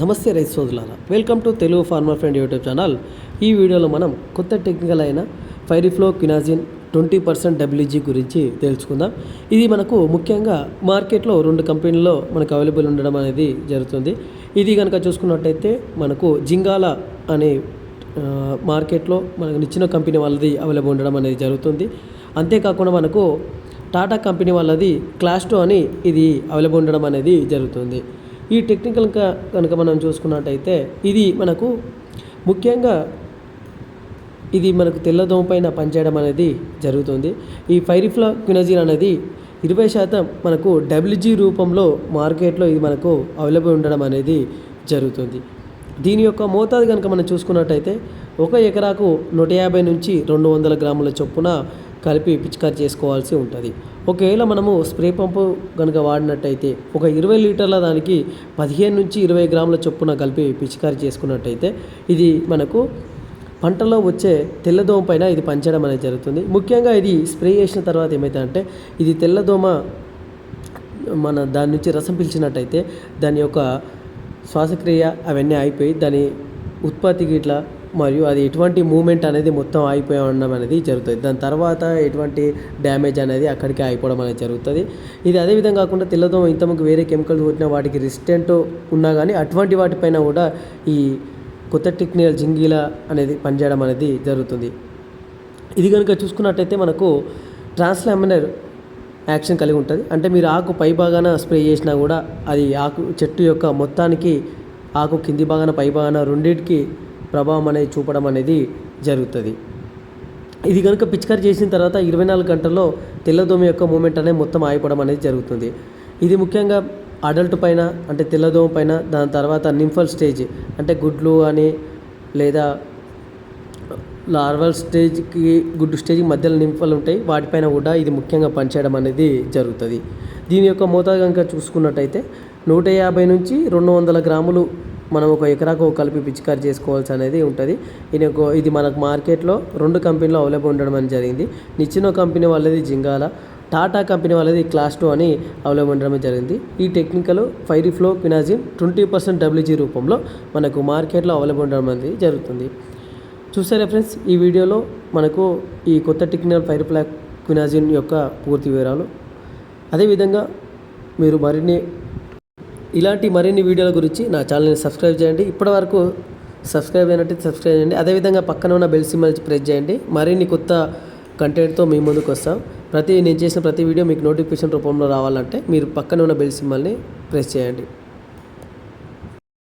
నమస్తే రైతు సోదరులారా. Welcome to Telugu farmer friend YouTube channel ఈ వీడియోలో మనం కొత్త టెక్నికల్ అయిన ఫైరిఫ్లో క్వినాజిన్ ట్వంటీ పర్సెంట్ డబ్ల్యూజీ గురించి తెలుసుకుందాం. ఇది మనకు ముఖ్యంగా మార్కెట్లో రెండు కంపెనీల్లో మనకు అవైలబుల్ ఉండడం అనేది జరుగుతుంది. ఇది కనుక చూసుకున్నట్టయితే మనకు జింగాల అనే మార్కెట్లో మనకు నిచ్చిన కంపెనీ వాళ్ళది అవైలబుల్ ఉండడం అనేది జరుగుతుంది. అంతేకాకుండా మనకు టాటా కంపెనీ వాళ్ళది క్లాస్ టూ అని ఇది అవైలబుల్ ఉండడం అనేది జరుగుతుంది. ఈ టెక్నికల్ కనుక మనం చూసుకున్నట్టయితే ఇది మనకు ముఖ్యంగా ఇది మనకు తెల్లదోమ పైన పనిచేయడం అనేది జరుగుతుంది. ఈ ఫైరిఫ్లా క్వినజిన్ అనేది ఇరవై శాతం మనకు డబ్ల్యూజీ రూపంలో మార్కెట్లో ఇది మనకు అవైలబుల్ ఉండడం అనేది జరుగుతుంది. దీని యొక్క మోతాదు కనుక మనం చూసుకున్నట్టయితే ఒక ఎకరాకు నూట యాభై నుంచి రెండు వందల గ్రాముల చొప్పున కలిపి పిచికారి చేసుకోవాల్సి ఉంటుంది. ఒకవేళ మనము స్ప్రే పంపు కనుక వాడినట్టయితే ఒక ఇరవై లీటర్ల దానికి పదిహేను నుంచి ఇరవై గ్రాముల చొప్పున కలిపి పిచికారి చేసుకున్నట్టయితే ఇది మనకు పంటలో వచ్చే తెల్లదోమ పైన ఇది పంచడం అనేది జరుగుతుంది. ముఖ్యంగా ఇది స్ప్రే చేసిన తర్వాత ఏమవుతుందంటే ఇది తెల్లదోమ మన దాని నుంచి రసం పిలిచినట్టయితే దాని యొక్క శ్వాసక్రియ అవన్నీ అయిపోయి దాని ఉత్పత్తికి ఇట్లా మరియు అది ఎటువంటి మూమెంట్ అనేది మొత్తం ఆగిపోయి ఉండడం అనేది జరుగుతుంది. దాని తర్వాత ఎటువంటి డ్యామేజ్ అనేది అక్కడికి ఆగిపోవడం అనేది జరుగుతుంది. ఇది అదేవిధంగా కాకుండా తెల్లదోమ ఇంతమంది వేరే కెమికల్స్ కొట్టిన వాటికి రెసిస్టెంట్ ఉన్నా కానీ అటువంటి వాటిపైన కూడా ఈ కొత్త టెక్నికల్ జింగిల అనేది పనిచేయడం అనేది జరుగుతుంది. ఇది కనుక చూసుకున్నట్టయితే మనకు ట్రాన్స్లామినర్ యాక్షన్ కలిగి ఉంటుంది. అంటే మీరు ఆకు పై భాగాన స్ప్రే చేసినా కూడా అది ఆకు చెట్టు యొక్క మొత్తానికి ఆకు కింది భాగాన పై భాగాన రెండింటికి ప్రభావం అనేది చూపడం అనేది జరుగుతుంది. ఇది కనుక పిచికారి చేసిన తర్వాత ఇరవై నాలుగు గంటల్లో తెల్లదోమ యొక్క మూమెంట్ అనేది మొత్తం ఆగిపోవడం అనేది జరుగుతుంది. ఇది ముఖ్యంగా అడల్ట్ పైన అంటే తెల్లదోమ పైన దాని తర్వాత నింఫల్ స్టేజ్ అంటే గుడ్లు అని లేదా లార్వల్ స్టేజ్కి గుడ్డు స్టేజ్కి మధ్యలో నింఫలు ఉంటాయి. వాటిపైన కూడా ఇది ముఖ్యంగా పనిచేయడం అనేది జరుగుతుంది. దీని యొక్క మోతాదు కనుక చూసుకున్నట్టయితే నూట యాభై నుంచి రెండు వందల గ్రాములు మనం ఒక ఎకరాకు కలిపి పిచికారి చేసుకోవాల్సి అనేది ఉంటుంది. ఇది ఒక- ఇది మనకు మార్కెట్లో రెండు కంపెనీలు అవైలబుల్ ఉండడం అనేది జరిగింది. నిచ్చిన కంపెనీ వాళ్ళది జింగాల టాటా కంపెనీ వాళ్ళది క్లాస్ టూ అని అవైలబుల్ ఉండడం జరిగింది. ఈ టెక్నికల్ ఫైరిఫ్లో పినాజిన్ ట్వంటీ పర్సెంట్ డబ్ల్యూజీ రూపంలో మనకు మార్కెట్లో అవైలబుల్ ఉండడం అనేది జరుగుతుంది. చూసారా ఫ్రెండ్స్ ఈ వీడియోలో మనకు ఈ కొత్త టెక్నికల్ ఫైర్ ప్లాక్ క్వినాజిన్ యొక్క పూర్తి వివరాలు. అదేవిధంగా మీరు మరిన్ని ఇలాంటి మరిన్ని వీడియోల గురించి నా ఛానల్ని సబ్స్క్రైబ్ చేయండి. ఇప్పటివరకు సబ్స్క్రైబ్ అయినట్టు సబ్స్క్రైబ్ చేయండి. అదేవిధంగా పక్కన ఉన్న బెల్ సింబల్ ప్రెస్ చేయండి. మరిన్ని కొత్త కంటెంట్తో మీ ముందుకు వస్తాం. ప్రతి నేను చేసిన ప్రతి వీడియో మీకు నోటిఫికేషన్ రూపంలో రావాలంటే మీరు పక్కన ఉన్న బెల్ సింబల్ని ప్రెస్ చేయండి.